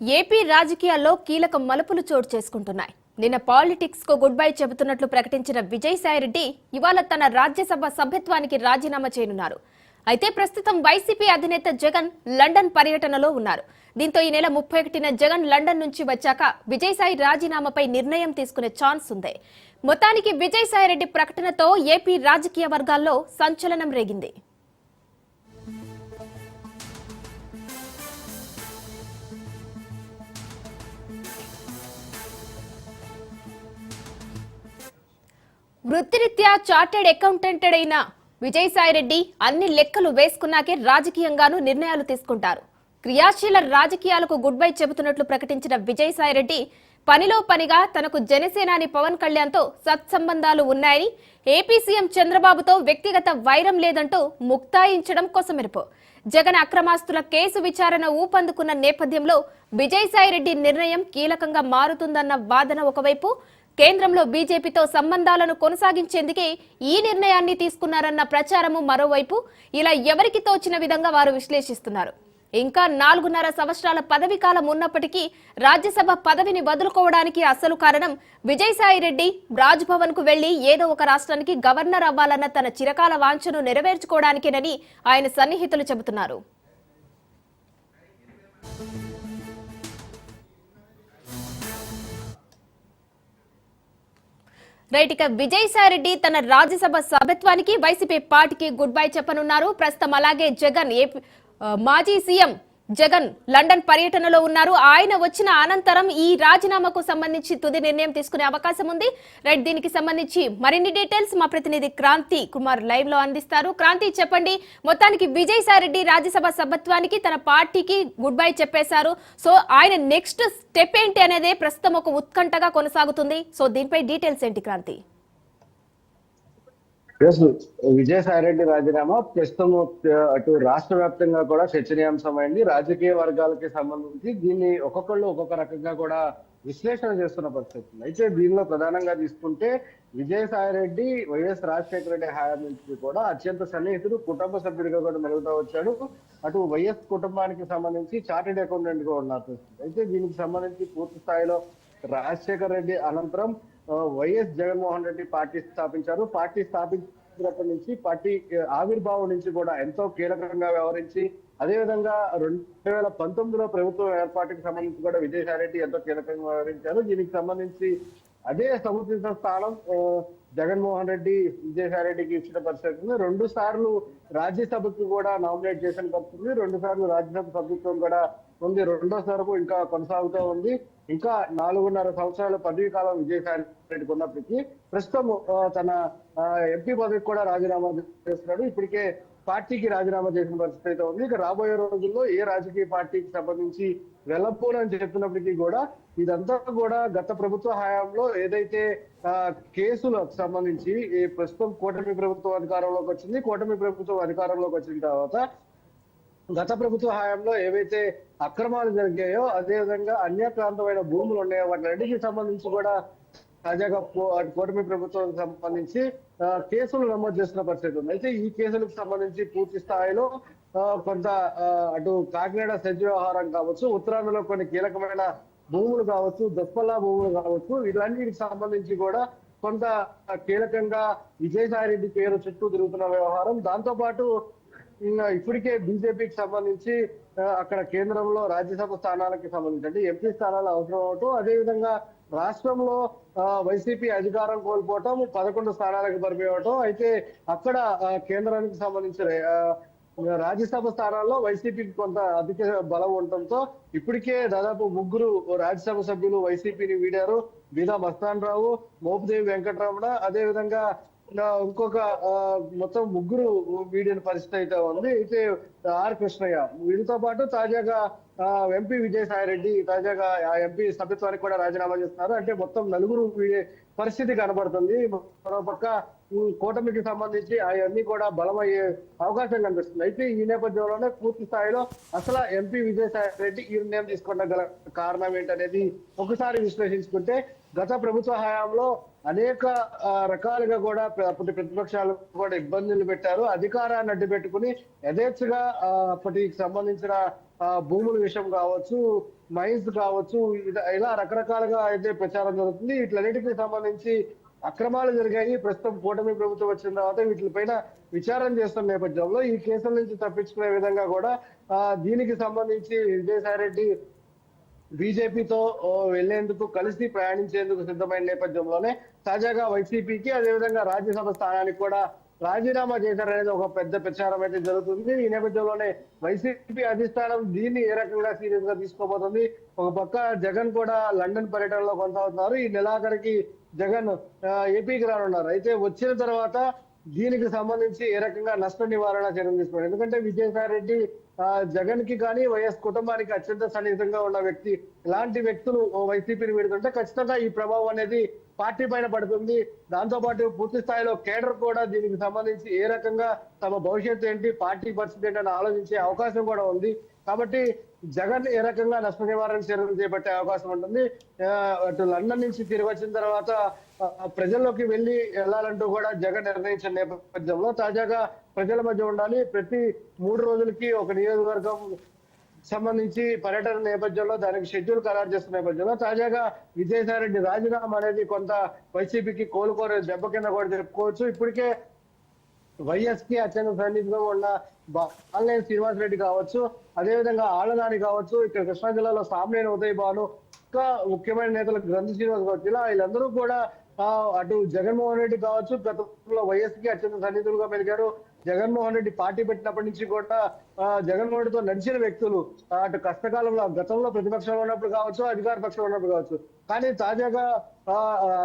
AP రాజకీయాల్లో కీలక మలుపులు చోటు చేసుకుంటున్నాయి. నిన్న పాలిటిక్స్కు గుడ్ బై చెబుతున్నట్లు ప్రకటించిన విజయసాయిరెడ్డి ఇవాళ తన రాజ్యసభ సభ్యత్వానికి రాజీనామా చేయనున్నారు. అయితే ప్రస్తుతం వైసీపీ అధినేత జగన్ లండన్ పర్యటనలో ఉన్నారు. దీంతో ఈ నెల ముప్పై ఒకటిన జగన్ లండన్ నుంచి వచ్చాక విజయసాయి రాజీనామాపై నిర్ణయం తీసుకునే ఛాన్స్ ఉంది. మొత్తానికి విజయసాయిరెడ్డి ప్రకటనతో ఏపీ రాజకీయ వర్గాల్లో సంచలనం రేగింది. వృత్తిరీత్యా చార్టెడ్ అకౌంటెంట్ అయిన విజయసాయిరెడ్డి అన్ని లెక్కలు వేసుకున్నాకే రాజకీయంగానూ నిర్ణయాలు తీసుకుంటారు. క్రియాశీల రాజకీయాలకు గుడ్ బై చెబుతున్నట్లు ప్రకటించిన విజయసాయిరెడ్డి పనిలో పనిగా తనకు జనసేనాని పవన్ కళ్యాణ్తో సత్సంబంధాలు ఉన్నాయని ఏపీ సీఎం చంద్రబాబుతో వ్యక్తిగత వైరం లేదంటూ ముక్తాయించడం కొసమెరుపు. జగన్ అక్రమాస్తుల కేసు విచారణ ఊపందుకున్న నేపథ్యంలో విజయసాయిరెడ్డి నిర్ణయం కీలకంగా మారుతుందన్న వాదన ఒకవైపు కేంద్రంలో బీజేపీతో సంబంధాలను కొనసాగించేందుకే ఈ నిర్ణయాన్ని తీసుకున్నారన్న ప్రచారము మరోవైపు ఇలా ఎవరికి తోచిన విధంగా వారు విశ్లేషిస్తున్నారు. ఇంకా నాలుగున్నర సంవత్సరాల పదవి కాలం ఉన్నప్పటికీ రాజ్యసభ పదవిని వదులుకోవడానికి అసలు కారణం విజయసాయిరెడ్డి రాజ్భవన్కు వెళ్ళి ఏదో ఒక రాష్ట్రానికి గవర్నర్ అవ్వాలన్న తన చిరకాల వాంఛను నెరవేర్చుకోవడానికేనని ఆయన సన్నిహితులు చెబుతున్నారు. రైట్ ఇక విజయసాయిరెడ్డి తన రాజ్యసభ సభ్యత్వానికి వైసీపీ పార్టీకి గుడ్ బై చెప్పనున్నారు. ప్రస్తుతం అలాగే జగన్ ఏపీ మాజీ సీఎం జగన్ లండన్ పర్యటనలో ఉన్నారు. ఆయన వచ్చిన అనంతరం ఈ రాజీనామాకు సంబంధించి తుది నిర్ణయం తీసుకునే అవకాశం ఉంది. రైట్ దీనికి సంబంధించి మరిన్ని డీటెయిల్స్ మా ప్రతినిధి క్రాంతి కుమార్ లైవ్లో అందిస్తారు. క్రాంతి చెప్పండి మొత్తానికి విజయసాయిరెడ్డి రాజ్యసభ సభత్వానికి తన పార్టీకి గుడ్ బై చెప్పేశారు. సో ఆయన నెక్స్ట్ స్టెప్ ఏంటి అనేది ప్రస్తుతం ఒక ఉత్కంఠగా కొనసాగుతుంది. సో దీనిపై డీటెయిల్స్ ఏంటి క్రాంతి? ఎస్ విజయసాయిరెడ్డి రాజీనామా ప్రస్తుతం అటు రాష్ట్ర వ్యాప్తంగా కూడా చర్చనీయాంశమైంది. రాజకీయ వర్గాలకి సంబంధించి దీన్ని ఒక్కొక్కళ్ళు ఒక్కొక్క రకంగా కూడా విశ్లేషణ చేస్తున్న పరిస్థితి. అయితే దీనిలో ప్రధానంగా తీసుకుంటే విజయసాయిరెడ్డి వైఎస్ రాజశేఖర రెడ్డి హయాం నుంచి కూడా అత్యంత సన్నిహితుడు కుటుంబ సభ్యుడిగా కూడా మెరుగుతూ వచ్చాడు. అటు వైఎస్ కుటుంబానికి సంబంధించి చార్టెడ్ అకౌంటెంట్గా ఉన్నారు. అయితే దీనికి సంబంధించి పూర్తి స్థాయిలో రాజశేఖర రెడ్డి అనంతరం వైఎస్ జగన్మోహన్ రెడ్డి పార్టీ స్థాపించారు. పార్టీ స్థాపించినప్పటి నుంచి పార్టీ ఆవిర్భావం నుంచి కూడా ఎంతో కీలకంగా వ్యవహరించి అదేవిధంగా రెండు వేల పంతొమ్మిదిలో ప్రభుత్వం ఏర్పాటుకి సంబంధించి కూడా విజయసాయిరెడ్డి ఎంతో కీలకంగా వ్యవహరించారు. దీనికి సంబంధించి అదే సముచిత స్థానం జగన్మోహన్ రెడ్డి విజయసాయిరెడ్డికి ఇచ్చిన పరిస్థితి ఉంది. రెండు సార్లు రాజ్యసభకు కూడా నామినేట్ చేసిన పరిస్థితి రెండు సార్లు రాజ్యసభ సభ్యత్వం కూడా ఉంది. రెండోసారి ఇంకా కొనసాగుతూ ఉంది. ఇంకా నాలుగున్నర సంవత్సరాల పదవీ కాలం విజయసాయి రెడ్డికి ఉన్నప్పటికీ ప్రస్తుతం తన ఆ, ఎంపీ పదవికి కూడా రాజీనామా చేస్తున్నాడు. ఇప్పటికే పార్టీకి రాజీనామా చేసిన పరిస్థితి అయితే ఉంది. ఇక రాబోయే రోజుల్లో ఏ రాజకీయ పార్టీకి సంబంధించి వెలపూలని చెప్పినప్పటికీ కూడా ఇదంతా కూడా గత ప్రభుత్వ హయాంలో ఏదైతే ఆ, కేసులకు సంబంధించి ప్రస్తుతం కూటమి ప్రభుత్వం అధికారంలోకి వచ్చింది. కూటమి ప్రభుత్వం అధికారంలోకి వచ్చిన తర్వాత గత ప్రభుత్వ హయాంలో ఏవైతే అక్రమాలు జరిగాయో అదే విధంగా అన్యక్రాంతమైన భూములు ఉన్నాయో వాటికి సంబంధించి కూడా తాజాగా కూటమి ప్రభుత్వం సంబంధించి కేసులు నమోదు చేసిన పరిస్థితి ఉంది. అయితే ఈ కేసులకు సంబంధించి పూర్తి స్థాయిలో కొంత అటు కాకినాడ సజ్జ వ్యవహారం కావచ్చు ఉత్తరాంధ్రలో కొన్ని కీలకమైన భూములు కావచ్చు దొప్పల్లా భూములు కావచ్చు ఇలాంటికి సంబంధించి కూడా కొంత కీలకంగా విజయసాయి రెడ్డి పేరు చుట్టూ తిరుగుతున్న వ్యవహారం. దాంతో పాటు ఇప్పటికే బీజేపీకి సంబంధించి అక్కడ కేంద్రంలో రాజ్యసభ స్థానాలకి సంబంధించి అంటే ఎంపీ స్థానాలు అవసరం అవటం అదేవిధంగా రాష్ట్రంలో వైసీపీ అధికారం కోల్పోవటం పదకొండు స్థానాలకు పరిపోవటం అయితే అక్కడ కేంద్రానికి సంబంధించిన ఆ, రాజ్యసభ స్థానాల్లో వైసీపీకి కొంత అధిక బలం ఉండటంతో ఇప్పటికే దాదాపు ముగ్గురు రాజ్యసభ సభ్యులు వైసీపీని వీడారు. బీదా మస్తాన్ రావు మోపుదేవి వెంకటరమణ అదే విధంగా నా ఇంకొక ఆ, మొత్తం ముగ్గురు వీడిన పరిస్థితి అయితే ఉంది. అయితే ఆర్ కృష్ణయ్య. వీరితో పాటు తాజాగా ఎంపీ విజయసాయి రెడ్డి తాజాగా ఆ ఎంపీ సభ్యత్వానికి కూడా రాజీనామా చేస్తున్నారు. అంటే మొత్తం నలుగురు పరిస్థితి కనబడుతుంది. మరోపక్క కూటమికి సంబంధించి అవన్నీ కూడా బలమయ్యే అవకాశం కనిపిస్తుంది. అయితే ఈ నేపథ్యంలోనే పూర్తి స్థాయిలో అసలు ఎంపీ విజయసాయి రెడ్డి ఈ నిర్ణయం తీసుకోవడం గల కారణం ఏంటనేది ఒకసారి విశ్లేషించుకుంటే గత ప్రభుత్వ హయాంలో అనేక రకాలుగా కూడా అప్పటి ప్రతిపక్షాలు కూడా ఇబ్బందులు పెట్టారు. అధికారాన్ని అడ్డు పెట్టుకుని యథేచ్ఛగా అప్పటికి సంబంధించిన భూముల విషయం కావచ్చు మైన్స్ కావచ్చు ఇలా రకరకాలుగా అయితే ప్రచారం జరుగుతుంది. వీటిలన్నిటికీ సంబంధించి అక్రమాలు జరిగాయి. ప్రస్తుతం కూటమి ప్రభుత్వం వచ్చిన తర్వాత వీటిపైన విచారం చేస్తున్న నేపథ్యంలో ఈ కేసుల నుంచి తప్పించుకునే విధంగా కూడా దీనికి సంబంధించి విజయసాయి రెడ్డి బీజేపీతో వెళ్ళేందుకు కలిసి ప్రయాణించేందుకు సిద్ధమైన నేపథ్యంలోనే తాజాగా వైసీపీకి అదేవిధంగా రాజ్యసభ స్థానానికి కూడా రాజీనామా చేశారనేది ఒక పెద్ద ప్రచారం అయితే జరుగుతుంది. ఈ నేపథ్యంలోనే వైసీపీ అధిష్టానం దీన్ని ఏ రకంగా సీరియస్గా తీసుకోబోతుంది? ఒక పక్క జగన్ కూడా లండన్ పర్యటనలో కొనసాగుతున్నారు. ఈ నెలాఖరికి జగన్ ఏపీకి రానున్నారు. అయితే వచ్చిన తర్వాత దీనికి సంబంధించి ఏ రకంగా నష్ట నివారణ చర్యలు తీసుకోవాలి? ఎందుకంటే విజయసాయి రెడ్డి ఆ, జగన్కి కానీ వైఎస్ కుటుంబానికి అత్యంత సన్నిహితంగా ఉన్న వ్యక్తి. ఇలాంటి వ్యక్తులు వైసీపీని వీడుతుంటే ఖచ్చితంగా ఈ ప్రభావం అనేది పార్టీ పైన పడుతుంది. దాంతో పాటు పూర్తి స్థాయిలో కేడర్ కూడా దీనికి సంబంధించి ఏ రకంగా తమ భవిష్యత్తు ఏంటి పార్టీ పరిస్థితి ఏంటని ఆలోచించే అవకాశం కూడా ఉంది. కాబట్టి జగన్ ఏ రకంగా నష్ట నివారణ చర్యలు చేపట్టే అవకాశం ఉంటుంది. అటు లండన్ నుంచి తిరిగి వచ్చిన తర్వాత ప్రజల్లోకి వెళ్ళి వెళ్ళాలంటూ కూడా జగన్ నిర్ణయించిన నేపథ్యంలో తాజాగా ప్రజల మధ్య ఉండాలి. ప్రతి మూడు రోజులకి ఒక నియోజకవర్గం సంబంధించి పర్యటన నేపథ్యంలో దానికి షెడ్యూల్ ఖరారు చేస్తున్న నేపథ్యంలో తాజాగా విజయసాయిరెడ్డి రాజీనామా అనేది కొంత వైసీపీకి కోలుకోరే దెబ్బ కింద కూడా చెప్పుకోవచ్చు. ఇప్పటికే వైఎస్కి అత్యంత సన్నిహితంగా ఉన్న బాలినేని శ్రీనివాస్ రెడ్డి కావచ్చు అదేవిధంగా ఆళ్ళనాని కావచ్చు ఇక్కడ కృష్ణా జిల్లాలో సామ్లేని ఉదయ్ భాను ఇంకా ముఖ్యమైన నేతలు గ్రంథి శ్రీనివాస్ కావచ్చు ఇలా వీళ్ళందరూ కూడా అటు జగన్మోహన్ రెడ్డి కావచ్చు గతంలో వైఎస్కి అత్యంత సన్నిహితులుగా పెరిగారు జగన్మోహన్ రెడ్డి పార్టీ పెట్టినప్పటి నుంచి కూడా జగన్మోహన్ రెడ్డితో నడిచిన వ్యక్తులు అటు కష్టకాలంలో గతంలో ప్రతిపక్షంలో ఉన్నప్పుడు కావచ్చు అధికార పక్షంలో ఉన్నప్పుడు కావచ్చు. కానీ తాజాగా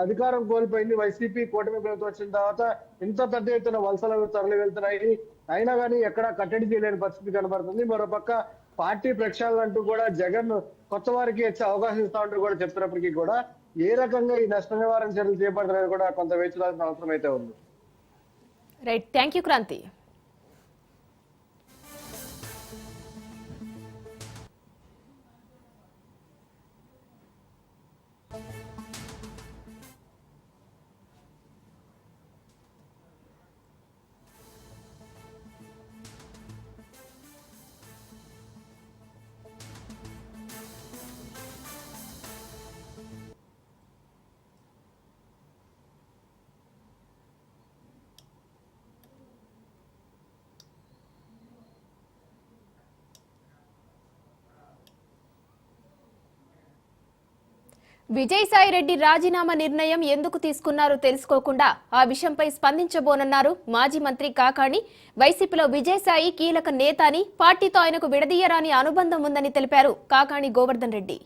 అధికారం కోల్పోయింది వైసీపీ కూటమి ప్రభుత్వం వచ్చిన తర్వాత ఇంత పెద్ద ఎత్తున వలసలు తరలి వెళ్తున్నాయి. అయినా కానీ ఎక్కడ కట్టడి చేయలేని పరిస్థితి కనబడుతుంది. మరోపక్క పార్టీ ప్రక్షాళన అంటూ కూడా జగన్ కొత్త వారికి వచ్చే అవకాశం ఇస్తా ఉంటూ కూడా చెప్తున్నప్పటికీ కూడా ఏ రకంగా ఈ నష్ట నివారణ చర్యలు చేపడతారని కూడా కొంత వేచి అవసరం అయితే ఉంది. Right thank you Kranthi Vijayasai Reddy రాజీనామా నిర్ణయం ఎందుకు తీసుకున్నారో తెలుసుకోకుండా ఆ విషయంపై స్పందించబోనన్నారు మాజీ మంత్రి కాకాణి. వైసీపీలో విజయసాయి కీలక నేత అని పార్టీతో ఆయనకు విడదీయరాని అనుబంధం ఉందని తెలిపారు కాకాణి గోవర్ధన్ రెడ్డి.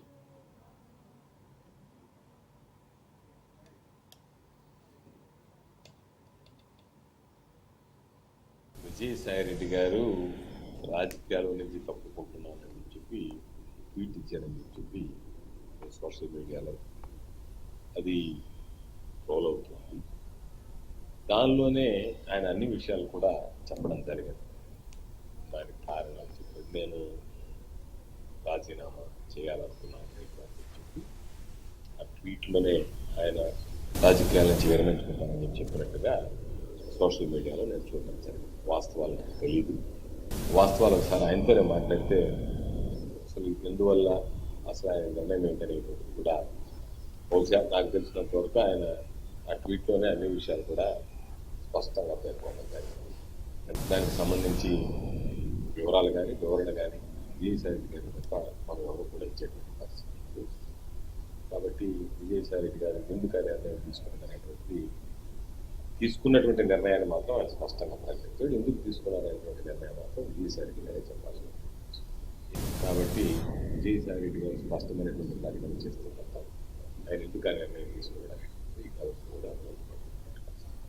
విజయసాయిరెడ్డి గారు రాజకీయాల నుంచి తప్పుకుంటున్నారని చెప్పి ట్వీట్ ఇచ్చారని చెప్పి సోషల్ మీడియాలో అది రోల్ అవుతుంది. దానిలోనే ఆయన అన్ని విషయాలు కూడా చెప్పడం జరిగింది. దానికి కారణాలు చెప్పి నేను రాజీనామా చేయాలనుకున్నాను అని చెప్పి ఆ ట్వీట్లోనే ఆయన రాజకీయాల నుంచి విరమించుకుంటానని చెప్పినట్టుగా సోషల్ మీడియాలో నేను చూడడం జరిగింది. వాస్తవాలు నాకు తెలియదు వాస్తవాలు ఒకసారి ఆయనతోనే మాట్లాడితే అసలు ఎందువల్ల అసలు ఆయన నిర్ణయం ఏంటని కూడా. బహుశా నాకు తెలిసినంత వరకు ఆయన ఆ ట్వీట్లోనే అన్ని విషయాలు కూడా స్పష్టంగా పేర్కొనడం జరిగింది. దానికి సంబంధించి వివరాలు కానీ వివరణ కానీ విజయసాయి గారి తప్ప మనం ఎవరు కూడా ఇచ్చేటువంటి పరిస్థితి కాబట్టి విజయసాయి గారు ఎందుకు ఆ నిర్ణయం తీసుకున్నదనేటువంటి తీసుకున్నటువంటి నిర్ణయాన్ని మాత్రం ఆయన స్పష్టంగా ప్రకటించాడు ఎందుకు తీసుకున్నారనేటువంటి నిర్ణయం మాత్రం విజయసాయి గారే చెప్పాల్సి ఉంటుంది కాబట్టి విజయసాయి రెడ్డి గారు స్పష్టమైనటువంటి కార్యక్రమం చేస్తే తప్ప ఆయన ఎందుకు నిర్ణయం